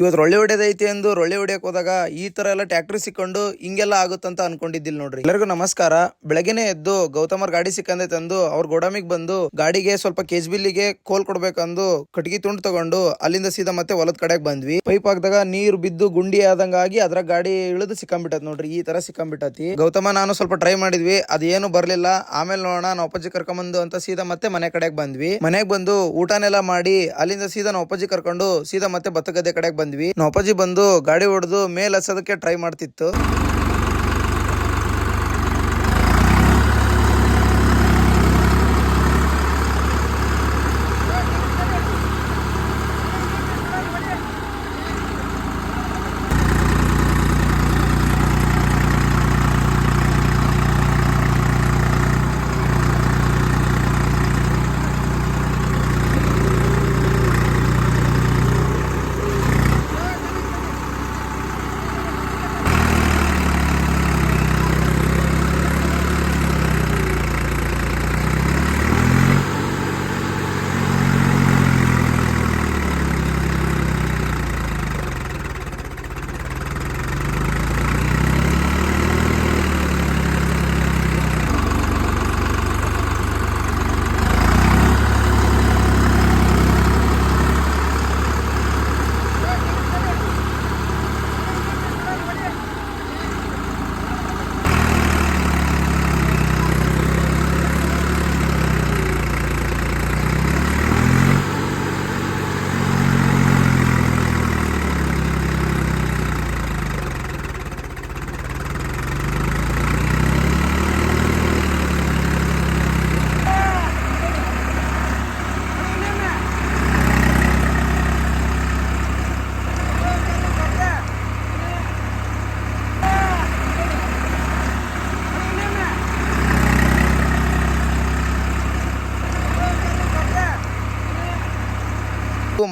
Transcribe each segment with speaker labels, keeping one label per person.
Speaker 1: ಇವತ್ತು ರೊಳ್ಳೆ ಹೊಡೆಯದೈತಿ ಎಂದು, ರೊಳ್ಳೆ ಹೊಡಿಯಕ್ ಹೋದಾಗ ಈ ತರ ಎಲ್ಲ ಟ್ಯಾಕ್ಟ್ರಿ ಸಿಕ್ಕೊಂಡು ಹಿಂಗೆಲ್ಲ ಆಗುತ್ತಂತ ಅನ್ಕೊಂಡಿದ್ದಿಲ್ಲ ನೋಡ್ರಿ. ಎಲ್ಲರಿಗೂ ನಮಸ್ಕಾರ. ಬೆಳಗ್ಗೆನೆ ಎದ್ದು ಗೌತಮರ್ ಗಾಡಿ ಸಿಕ್ಕಂದೈತೆ ಅಂದು ಅವ್ರ ಗೋಡಾಮಿಗೆ ಬಂದು ಗಾಡಿಗೆ ಸ್ವಲ್ಪ ಕೇಜ್ ಬಿಲ್ಲಿಗೆ ಕೋಲ್ ಕೊಡ್ಬೇಕಂದು ಕಟ್ಗಿ ತುಂಡು ತಗೊಂಡು ಅಲ್ಲಿಂದ ಸೀದಾ ಮತ್ತೆ ಹೊಲದ ಕಡೆಗೆ ಬಂದ್ವಿ. ಪೈಪ್ ಹಾಕಿದಾಗ ನೀರು ಬಿದ್ದು ಗುಂಡಿ ಆದಂಗ ಆಗಿ ಅದ್ರ ಗಾಡಿ ಇಳಿದು ಸಿಕ್ಕಂಬಿಟ್ಟತ್ ನೋಡ್ರಿ. ಈ ತರ ಸಿಕ್ಕಂಬಿಟ್ಟತಿ. ಗೌತಮ, ನಾನು ಸ್ವಲ್ಪ ಟ್ರೈ ಮಾಡಿದ್ವಿ. ಅದೇನು ಬರ್ಲಿಲ್ಲ. ಆಮೇಲೆ ನೋಡೋಣ, ನಾವು ಅಪ್ಪಾಜಿ ಕರ್ಕೊಂಬಂದು ಅಂತ ಸೀದಾ ಮತ್ತೆ ಮನೆ ಕಡೆಗೆ ಬಂದ್ವಿ. ಮನೆಗೆ ಬಂದು ಊಟನೆಲ್ಲ ಮಾಡಿ ಅಲ್ಲಿಂದ ಸೀದಾ ನಾವು ಅಪ್ಪಾಜಿ ಕರ್ಕೊಂಡು ಸೀದಾ ಮತ್ತೆ ಭತ್ತ ಗದ್ದೆ ಕಡೆಗೆ ನಾವು ಅಪ್ಪಾಜಿ ಬಂದು ಗಾಡಿ ಹೊಡೆದು ಮೇಲೆ ಹಸೋದಕ್ಕೆ ಟ್ರೈ ಮಾಡ್ತಿತ್ತು.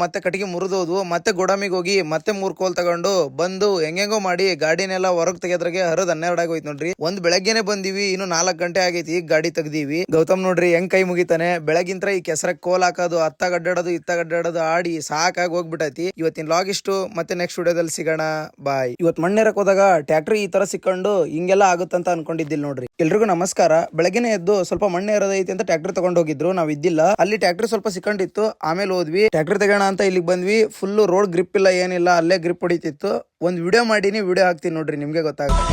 Speaker 1: ಮತ್ತೆ ಕಟ್ಟಿಗೆ ಮುರಿದೋದು, ಮತ್ತೆ ಗೋಡಾಮಿಗೆ ಹೋಗಿ ಮತ್ತೆ ಮೂರ್ ಕೋಲ್ ತಗೊಂಡು ಬಂದು ಹೆಂಗೆಂಗೋ ಮಾಡಿ ಗಾಡಿನೆಲ್ಲ ಹೊರಗ್ ತೆಗೆದ್ರಾಗೆ ಹರದ್ ಹನ್ನೆರಡ್ ಆಗೋಯ್ತು ನೋಡ್ರಿ. ಒಂದ್ ಬೆಳಗ್ಗೆನೆ ಬಂದಿವಿ, ಇನ್ನು ನಾಲ್ಕ್ ಗಂಟೆ ಆಗೈತಿ ಗಾಡಿ ತೆಗ್ದಿವಿ. ಗೌತಮ್ ನೋಡ್ರಿ, ಹೆಂಗ್ ಕೈ ಮುಗಿತಾನೆ. ಬೆಳಗಿಂತ್ರ ಈ ಕೆಸರ ಕೋಲ್ ಹಾಕೋದು, ಅತ್ತ ಗಡ್ಡಾಡೋದು, ಇತ್ತ ಗಡ್ಡಾಡೋದು ಆಡಿ ಸಾಕಾಗಿ ಹೋಗ್ಬಿಟ್ಟೈತಿ ಇವತ್ತಿನ ಲಾಗ್ ಇಷ್ಟು, ಮತ್ತೆ ನೆಕ್ಸ್ಟ್ ವಿಡಿಯೋದಲ್ಲಿ ಸಿಗೋಣ. ಬಾಯ್. ಇವತ್ ಮಣ್ಣೆರಕ್ ಹೋದಾಗ ಟ್ಯಾಕ್ಟ್ರಿ ಈ ತರ ಸಿಕ್ಕೊಂಡು ಹಿಂಗೆಲ್ಲ ಆಗುತ್ತಂತ ಅನ್ಕೊಂಡಿದ್ದಿಲ್ಲ ನೋಡ್ರಿ. ಎಲ್ರಿಗೂ ನಮಸ್ಕಾರ. ಬೆಳಗ್ಗೆನೆ ಎದ್ದು ಸ್ವಲ್ಪ ಮಣ್ಣೆ ಇರೋದೈತಿ ಅಂತ ಟ್ಯಾಕ್ಟ್ರಿ ತಗೊಂಡ್ ಹೋಗಿದ್ರು, ನಾವ್ ಇದ್ದಿಲ್ಲ. ಅಲ್ಲಿ ಟ್ಯಾಕ್ಟ್ರಿ ಸ್ವಲ್ಪ ಸಿಕ್ಕೊಂಡಿತ್ತು, ಆಮೇಲೆ ಹೋದ್ವಿ. ಟ್ಯಾಕ್ಟ್ರಿ ಅಂತ ಇಲ್ಲಿಗೆ ಬಂದ್ವಿ. ಫುಲ್ಲು ರೋಡ್ ಗ್ರಿಪ್ ಇಲ್ಲ, ಏನಿಲ್ಲ, ಅಲ್ಲೇ ಗ್ರಿಪ್ ಹೊಡಿತಿತ್ತು. ಒಂದು ವಿಡಿಯೋ ಮಾಡೀನಿ ವಿಡಿಯೋ ಹಾಕ್ತೀನಿ ನೋಡ್ರಿ, ನಿಮಗೆ ಗೊತ್ತಾಗುತ್ತೆ.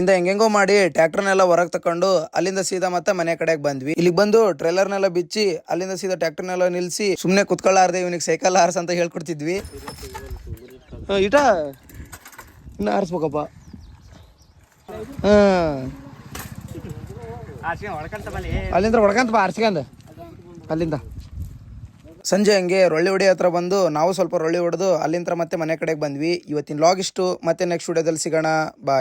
Speaker 1: ಇಂದ ಹೆಂಗೆಂಗೋ ಮಾಡಿ ಟ್ರ್ಯಾಕ್ಟರ್ನೆಲ್ಲ ಹೊರಗೆ ತಕೊಂಡು ಅಲ್ಲಿಂದ ಸೀದಾ ಮತ್ತೆ ಮನೆ ಕಡೆಗೆ ಬಂದ್ವಿ. ಇಲ್ಲಿಗೆ ಬಂದು ಟ್ರೇಲರ್ನೆಲ್ಲ ಬಿಚ್ಚಿ ಅಲ್ಲಿಂದ ಸೀದಾ ಟ್ರ್ಯಾಕ್ಟರ್ನೆಲ್ಲ ನಿಲ್ಸಿ ಸುಮ್ಮನೆ ಕುತ್ಕೊಳ್ಳಾರ್ದೆ ಇವನಿಗೆ ಸೈಕಲ್ ಹಾರ್ಸ್ ಅಂತ ಹೇಳ್ಕೊಡ್ತಿದ್ವಿ. ಇಟ ಇನ್ನ ಆರಿಸ್ಬೇಕಪ್ಪ. ಹಾಂ ಅಲ್ಲಿಂದ ಹೊಡ್ಕಂತ ಬಾ ಹಾರ್ಸ್ಕೊಂಡ್ ಅಲ್ಲಿಂದ. ಸಂಜೆ ಹಂಗೆ ರೊಳ್ಳಿ ಹೊಡಿ ಹತ್ರ ಬಂದು ನಾವು ಸ್ವಲ್ಪ ರೊಳ್ಳಿ ಹೊಡೆದು ಅಲ್ಲಿಂದ ಮತ್ತೆ ಮನೆ ಕಡೆಗೆ ಬಂದ್ವಿ. ಇವತ್ತಿನ ಲಾಗ್ ಇಷ್ಟು. ಮತ್ತೆ ನೆಕ್ಸ್ಟ್ ವಿಡಿಯೋದಲ್ಲಿ ಸಿಗೋಣ. ಬಾಯ್